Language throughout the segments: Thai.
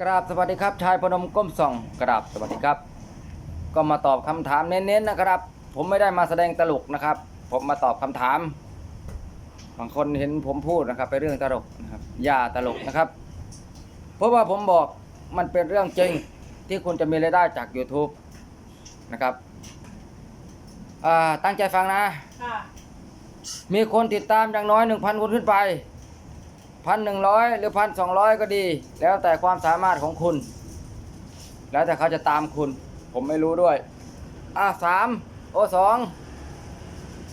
กราบสวัสดีครับชายพนมก้มส่องกราบสวัสดีครับ ก็มาตอบคำถามเน้นๆนะครับ ผมไม่ได้มาแสดงตลกนะครับ ผมมาตอบคำถาม บางคนเห็นผมพูดนะครับเป็นเรื่องตลกนะครับอย่าตลกนะครับ เพราะว่าผมบอกมันเป็นเรื่องจริงที่คุณจะมีรายได้จาก YouTube นะครับอ่าตั้งใจฟังนะค่ะมีคนติดตามอย่างน้อยหนึ่งพันคนขึ้นไป พันหนึ่งร้อยหรือพันสองร้อยก็ดี แล้วแต่ความสามารถของคุณ แล้วแต่เขาจะตามคุณ ผมไม่รู้ด้วย อะสามโอสอง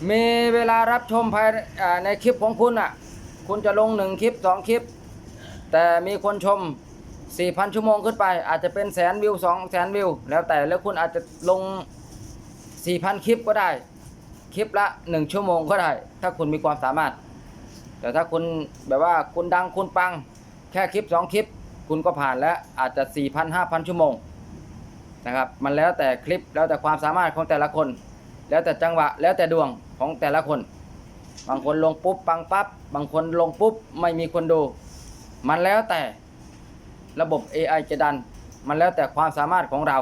มีเวลารับชมภายในคลิปของคุณอะ คุณจะลงหนึ่งคลิปสองคลิป แต่มีคนชม 4,000 ชั่วโมงขึ้นไป อาจจะเป็นแสนวิว2แสนวิว แล้วแต่แล้วคุณอาจจะลง 4,000 คลิปก็ได้ คลิปละ 1 ชั่วโมงก็ได้ ถ้าคุณมีความสามารถ แต่ถ้าคุณแบบว่าคุณดังคุณปัง แค่คลิป 2 คลิป คุณก็ผ่านแล้วอาจจะ 4,000 5,000 ชั่วโมงนะครับมันแล้วแต่คลิปแล้วแต่ความสามารถของแต่ละคน แล้วแต่จังหวะแล้วแต่ดวงของแต่ละคน บางคนลงปุ๊บปังปั๊บบางคนลงปุ๊บไม่มีคนดู มันแล้วแต่ระบบ AI จะดัน มันแล้วแต่ความสามารถของเรา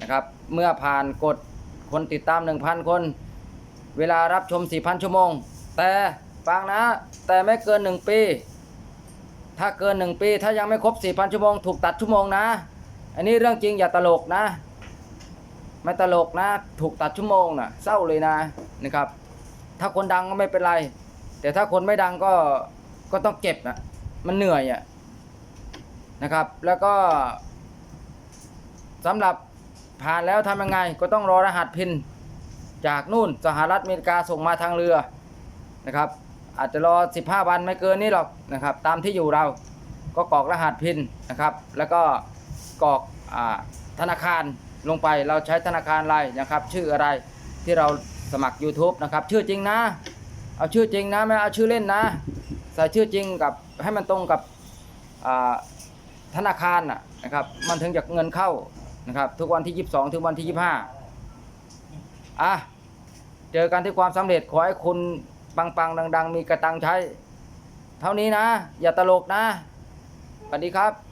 นะครับเมื่อผ่านกฎคนติดตาม 1,000 คน เวลารับชม 4,000 ชั่วโมง แต่ ฟังนะ แต่ไม่เกิน1ปี ถ้าเกิน1ปี ถ้ายังไม่ครบ4,000ชั่วโมงถูกตัดชั่วโมงนะ อันนี้เรื่องจริงอย่าตลกนะ ไม่ตลกนะ ถูกตัดชั่วโมงนะเศร้าเลยนะนะครับ ถ้าคนดังก็ไม่เป็นไร แต่ถ้าคนไม่ดังก็ก็ต้องเก็บนะมันเหนื่อยอะ่ะนะครับ แล้วก็สำหรับผ่านแล้วทำยังไงก็ต้องรอรหัสพินจากนู่นสหรัฐอเมริกาส่งมาทางเรือนะครับ อาจจะรอ 15 วันไม่เกินนี้หรอกนะครับ ตามที่อยู่เราก็กรอกรหัสพินนะครับ แล้วก็กรอกอธนาคารลงไปเราใช้ธนาคารอะไรนะครับ ชื่ออะไรที่เราสมัคร YouTube นะครับ ชื่อจริงนะ เอาชื่อจริงนะไม่เอาชื่อเล่นนะ ใส่ชื่อจริงกับให้มันตรงกับธนาคารนะนะครับ มันถึงจะเงินเข้านะครับ ทุกวันที่ 22 ถึงวันที่ 25อะเจอกันที่ความสำเร็จขอให้คุณ ปังๆ ดัง ๆ มีกระตังใช้ เท่านี้นะ อย่าตลกนะสวัสดีครับ